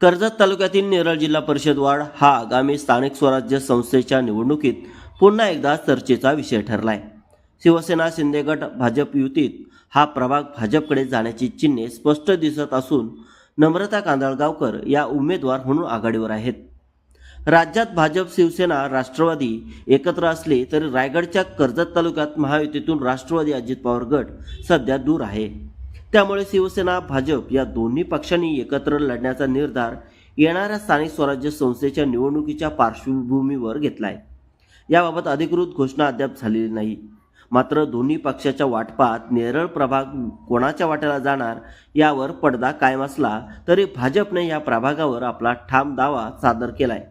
कर्जत तालुक्यातील नेरळ जिल्हा परिषद वाढ हा आगामी स्थानिक स्वराज्य संस्थेच्या निवडणुकीत पुन्हा एकदा चर्चेचा विषय ठरलाय. शिवसेना शिंदेगट भाजप युतीत हा प्रभाग भाजपकडे जाण्याची चिन्हे स्पष्ट दिसत असून नम्रता कांदळगावकर या उमेदवार म्हणून आघाडीवर आहेत. राज्यात भाजप शिवसेना राष्ट्रवादी एकत्र असले तरी रायगडच्या कर्जत तालुक्यात महायुतीतून राष्ट्रवादी अजित पवार गट सध्या दूर आहे. त्यामुळे शिवसेना भाजप या दोन्ही पक्षांनी एकत्र लढण्याचा निर्धार येणाऱ्या स्थानिक स्वराज्य संस्थेच्या निवडणुकीच्या पार्श्वभूमीवर घेतलाय. याबाबत अधिकृत घोषणा अद्याप झालेली नाही. मात्र दोन्ही पक्षाच्या वाटपात नेरळ प्रभाग कोणाच्या वाट्याला जाणार यावर पडदा कायम असला तरी भाजपने या प्रभागावर आपला ठाम दावा सादर केलाय.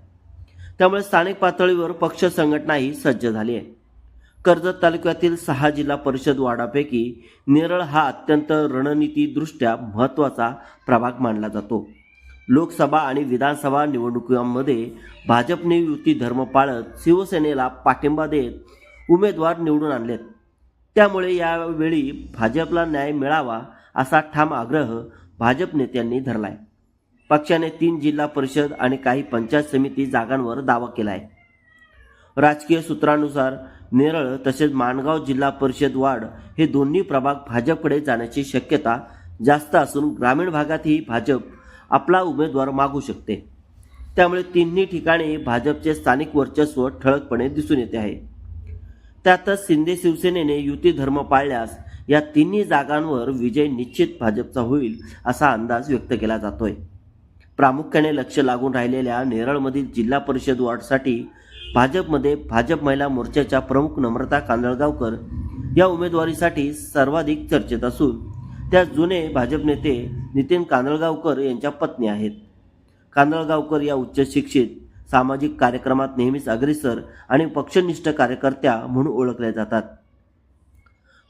त्यामुळे स्थानिक पातळीवर पक्ष संघटनाही सज्ज झाली आहे. कर्जत तालुक्यातील सहा जिल्हा परिषद वाडापैकी नेरळ हा अत्यंत रणनीतीदृष्ट्या महत्त्वाचा प्रभाग मानला जातो. लोकसभा आणि विधानसभा निवडणुकांमध्ये भाजपने युती धर्म पाळत शिवसेनेला पाठिंबा देत उमेदवार निवडून आणलेत. त्यामुळे यावेळी भाजपला न्याय मिळावा असा ठाम आग्रह भाजप नेत्यांनी धरलाय. पक्षाने तीन जिल्हा परिषद आणि काही पंचायत समिती जागांवर दावा केला आहे राजकीय सूत्रानुसार नेरळ तसेच माणगाव जिल्हा परिषद वार्ड हे दोन्ही प्रभाग भाजपकडे जाण्याची शक्यता जास्त असून ग्रामीण भागातही भाजप आपला उमेदवार मागू शकते. त्यामुळे तिन्ही ठिकाणी भाजपचे स्थानिक वर्चस्व ठळकपणे दिसून येते आहे. त्यातच शिंदे शिवसेनेने युती धर्म पाळल्यास या तिन्ही जागांवर विजय निश्चित भाजपचा होईल असा अंदाज व्यक्त केला जातोय. प्रामुख्याने लक्ष लागून राहिलेल्या नेरळमधील जिल्हा परिषद वॉर्डसाठी भाजपमध्ये भाजप महिला मोर्चाच्या प्रमुख नम्रता कांदळगावकर या उमेदवारीसाठी सर्वाधिक चर्चेत असून त्या जुने भाजप नेते नितीन कांदळगावकर यांच्या पत्नी आहेत. कांदळगावकर या उच्च शिक्षित सामाजिक कार्यक्रमात नेहमीच अग्रेसर आणि पक्षनिष्ठ कार्यकर्त्या म्हणून ओळखल्या जातात.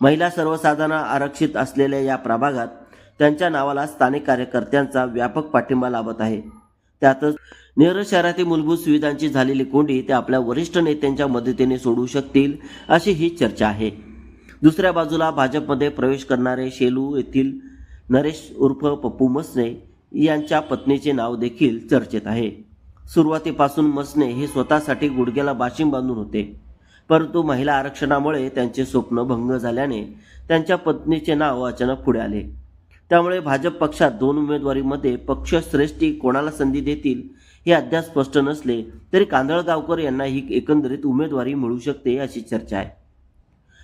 महिला सर्वसाधारण आरक्षित असलेल्या या प्रभागात त्यांच्या नावाला स्थानिक कार्यकर्त्यांचा व्यापक पाठिंबा लाभत आहे. त्यातच नेरळ शहरातील मूलभूत सुविधांची झालेली कोंडी ते आपल्या वरिष्ठ नेत्यांच्या मदतीने सोडवू शकतील अशी ही चर्चा आहे. दुसऱ्या बाजूला भाजपमध्ये प्रवेश करणारे शेलू येथील नरेश उर्फ पप्पू मसने यांच्या पत्नीचे नाव देखील चर्चेत आहे. सुरुवातीपासून मसने हे स्वतःसाठी गुडघ्याला बाशिंग बांधून होते. परंतु महिला आरक्षणामुळे त्यांचे स्वप्न भंग झाल्याने त्यांच्या पत्नीचे नाव अचानक पुढे आले. त्यामुळे भाजप पक्षात दोन उमेदवारीमध्ये पक्ष श्रेष्ठी कोणाला संधी देतील हे अद्याप स्पष्ट नसले तरी कांदळगावकर यांना ही एकंदरीत उमेदवारी मिळू शकते अशी चर्चा आहे.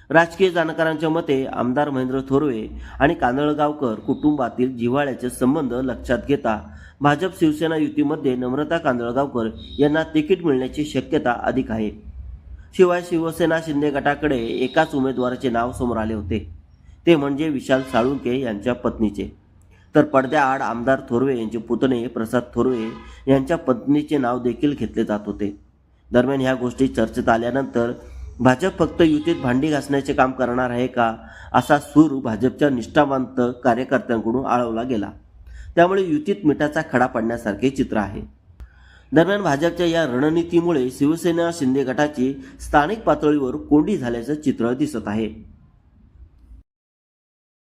राजकीय जाणकारांच्या मते आमदार महेंद्र थोरवे आणि कांदळगावकर कुटुंबातील जिव्हाळ्याचे संबंध लक्षात घेता भाजप शिवसेना युतीमध्ये नम्रता कांदळगावकर यांना तिकीट मिळण्याची शक्यता अधिक आहे. शिवाय शिवसेना शिंदे गटाकडे एकाच उमेदवाराचे नाव समोर आले होते. ते म्हणजे विशाल साळुंके यांच्या पत्नीचे. तर पडद्याआड आमदार थोरवे यांचे पुतणे प्रसाद थोरवे यांच्या पत्नीचे नाव देखील घेतले जात होते. दरम्यान ह्या गोष्टी चर्चेत आल्यानंतर भाजप फक्त युतीत भांडी घासण्याचे काम करणार आहे का असा सूर भाजपच्या निष्ठावंत कार्यकर्त्यांकडून आळवला गेला. त्यामुळे युतीत मिठाचा खडा पडण्यासारखे चित्र आहे. दरम्यान भाजपच्या या रणनीतीमुळे शिवसेना शिंदे गटाची स्थानिक पातळीवर कोंडी झाल्याचं चित्र दिसत आहे.